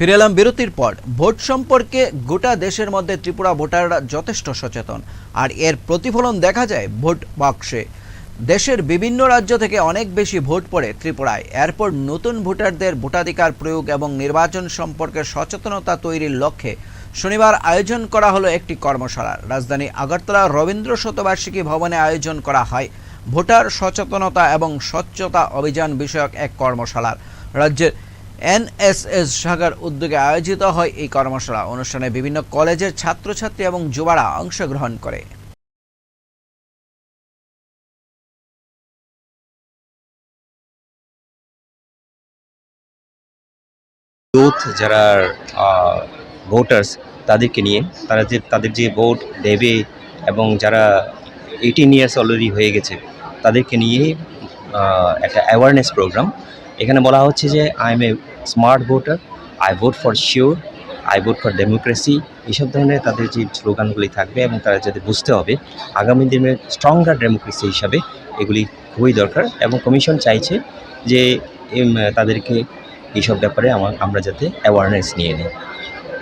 ফিরে এলাম বিরতির পর। ভোট সম্পর্কে গোটা দেশের মধ্যে ত্রিপুরা ভোটাররা যথেষ্ট সচেতন। আর এর প্রতিফলন দেখা যায় ভোট বাক্সে। দেশের বিভিন্ন রাজ্য থেকে অনেক বেশি ভোট পড়ে ত্রিপুরায়। এরপর নতুন ভোটারদের ভোটাধিকার প্রয়োগ এবং নির্বাচন সম্পর্কে সচেতনতা তৈরির লক্ষ্যে শনিবার আয়োজন করা হলো একটি কর্মশালা। রাজধানী আগরতলা রবীন্দ্র শতবার্ষিকী ভবনে আয়োজন করা হয় ভোটার সচেতনতা এবং স্বচ্ছতা অভিযান বিষয়ক এক কর্মশালার। রাজ্যের এনএসএস শাখার উদ্যোগে আয়োজিত হয় এই কর্মশালা। অনুষ্ঠানে বিভিন্ন কলেজের ছাত্রছাত্রী এবং যুবারা অংশগ্রহণ করে। ইউথ যারা ভোটার্স তাদেরকে নিয়ে, তারা যে, তাদের যে ভোট দেবে এবং যারা এইটিন ইয়ার্স অলরেডি হয়ে গেছে, তাদেরকে নিয়ে একটা অ্যাওয়ারনেস প্রোগ্রাম এখানে বলা হচ্ছে যে I am a smart voter I vote for sure I vote for democracy এইসব ধরনের তাদের যে স্লোগানগুলি থাকবে এবং তারা যাতে বুঝতে হবে আগামী দিনে স্ট্রংগার ডেমোক্রেসি হিসাবে এগুলি খুবই দরকার এবং কমিশন চাইছে যে তাদেরকে এইসব ব্যাপারে আমার আমরা যাতে অ্যাওয়ারনেস নিয়ে নিই।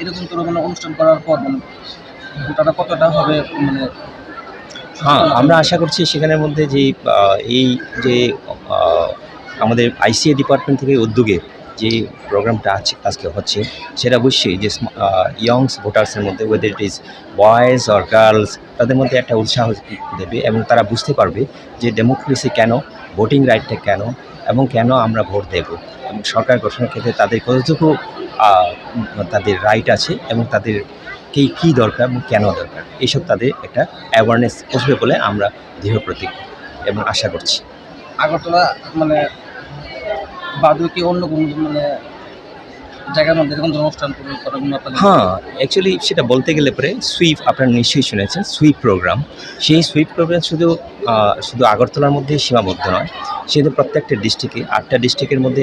এরকম কোনো মানে অনুষ্ঠান করার পর মানে কতটা হবে মানে হ্যাঁ আমরা আশা করছি সেখানের মধ্যে যে এই যে আমাদের আইসিএ ডিপার্টমেন্ট থেকে উদ্যোগে যে প্রোগ্রামটা আজ আজকে হচ্ছে, সেটা অবশ্যই যে ইয়ংস ভোটার্সের মধ্যে whether it is boys or girls তাদের মধ্যে একটা উৎসাহ দেবে এবং তারা বুঝতে পারবে যে ডেমোক্রেসি কেন ভোটিং রাইটটা কেন, এবং কেন আমরা ভোট দেব। এবং সরকার গঠনের ক্ষেত্রে তাদের কতটুকু তাদের রাইট আছে এবং তাদের কি কী দরকার এবং কেন দরকার, এইসব তাদের একটা অ্যাওয়ারনেস আসবে বলে আমরা দৃঢ় প্রতীক এবং আশা করছি। আগরতলা মানে বাদু অন্য কোনো মানে জায়গার মধ্যে এরকম অনুষ্ঠান হ্যাঁ অ্যাকচুয়ালি সেটা বলতে গেলে পরে সুইপ আপনারা নিশ্চয়ই শুনেছেন সুইপ প্রোগ্রাম সেই সুইপ প্রোগ্রাম শুধু শুধু আগরতলার মধ্যে সীমাবদ্ধ নয়, সেহেতু প্রত্যেকটা ডিস্ট্রিক্টে আটটা ডিস্ট্রিক্টের মধ্যে